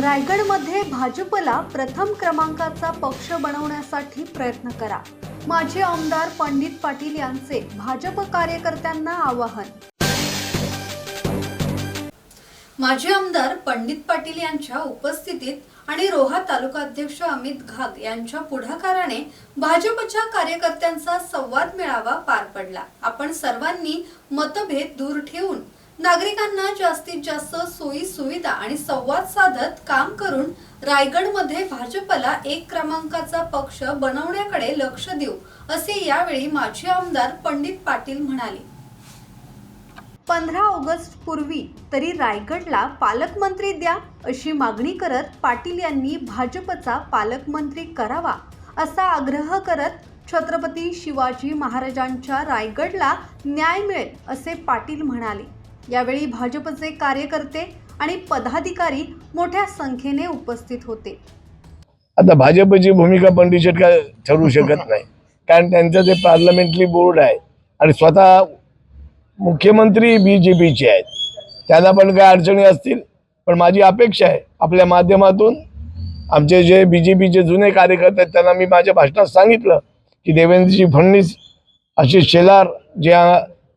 रायगडमध्ये भाजपला प्रथम क्रमांकाचा पक्ष बनवण्यासाठी प्रयत्न करा. माजी आमदार पंडित पाटील यांचे भाजप कार्यकर्त्यांना आवाहन. माजी आमदार पंडित पाटील यांच्या उपस्थितीत आणि रोहा तालुकाध्यक्ष अमित घाग यांच्या पुढाकाराने भाजपच्या कार्यकर्त्यांचा संवाद मेळावा पार पडला. आपण सर्वांनी मतभेद दूर ठेवून नागरिकांना जास्तीत जास्त सोयी सुविधा आणि संवाद साधत काम करून रायगडमध्ये भाजपला एक क्रमांकाचा पक्ष बनवण्याकडे लक्ष देऊ असे यावेळी माजी आमदार पंडित पाटील म्हणाले. पंधरा ऑगस्ट पूर्वी तरी रायगडला पालकमंत्री द्या अशी मागणी करत पाटील यांनी भाजपचा पालकमंत्री करावा असा आग्रह करत छत्रपती शिवाजी महाराजांच्या रायगडला न्याय मिळेल असे पाटील म्हणाले. यावेळी भाजपचे कार्यकर्ते आणि पदाधिकारी मोठ्या संख्येने उपस्थित होते. आता भाजपची भूमिका पंडित शेटकर काय ठरवू शकत नाही. कारण त्यांचं जे पार्लमेंटरी बोर्ड आहे आणि स्वतः मुख्यमंत्री बी जे पीचे आहेत. त्यांना पण काय अडचणी असतील पण माझी अपेक्षा आहे आपल्या माध्यमातून आमचे जे बी जे पीचे जुने कार्यकर्ते आहेत त्यांना मी माझ्या भाषणात सांगितलं की देवेंद्रजी फडणवीस असे शेलार ज्या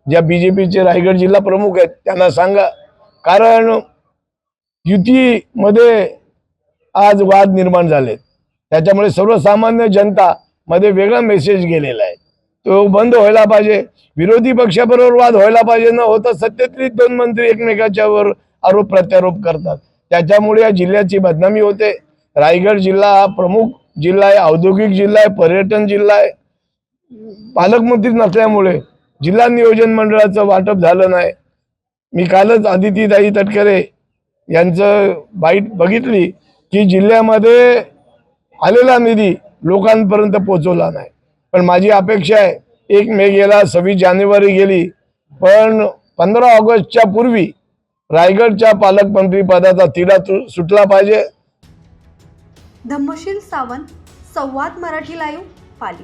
ज्या बी जे पीचे रायगड जिल्हा प्रमुख आहेत त्यांना सांगा. कारण युतीमध्ये आज वाद निर्माण झालेत. त्याच्यामुळे सर्वसामान्य जनता मध्ये वेगळा मेसेज गेलेला आहे. तो बंद व्हायला पाहिजे. विरोधी पक्षाबरोबर वाद व्हायला पाहिजे. न होता सत्तेतली दोन मंत्री एकमेकाच्यावर आरोप प्रत्यारोप करतात. त्याच्यामुळे या जिल्ह्याची बदनामी होते. रायगड जिल्हा हा प्रमुख जिल्हा आहे औद्योगिक जिल्हा आहे पर्यटन जिल्हा आहे. पालकमंत्री नसल्यामुळे जिल्हा नियोजन मंडळाचं वाटप झालं नाही. मी कालच आदितीताई तटकरे यांचं बाईट बघितली की जिल्ह्यामध्ये आलेला निधी लोकांपर्यंत पोहोचवला नाही. पण माझी अपेक्षा आहे एक मे गेला सव्वीस जानेवारी गेली पण पंधरा ऑगस्टच्या पूर्वी रायगडच्या पालकमंत्री पदाचा तिढा सुटला पाहिजे. धम्मशील सावंत संवाद मराठी लाईव्ह पाली.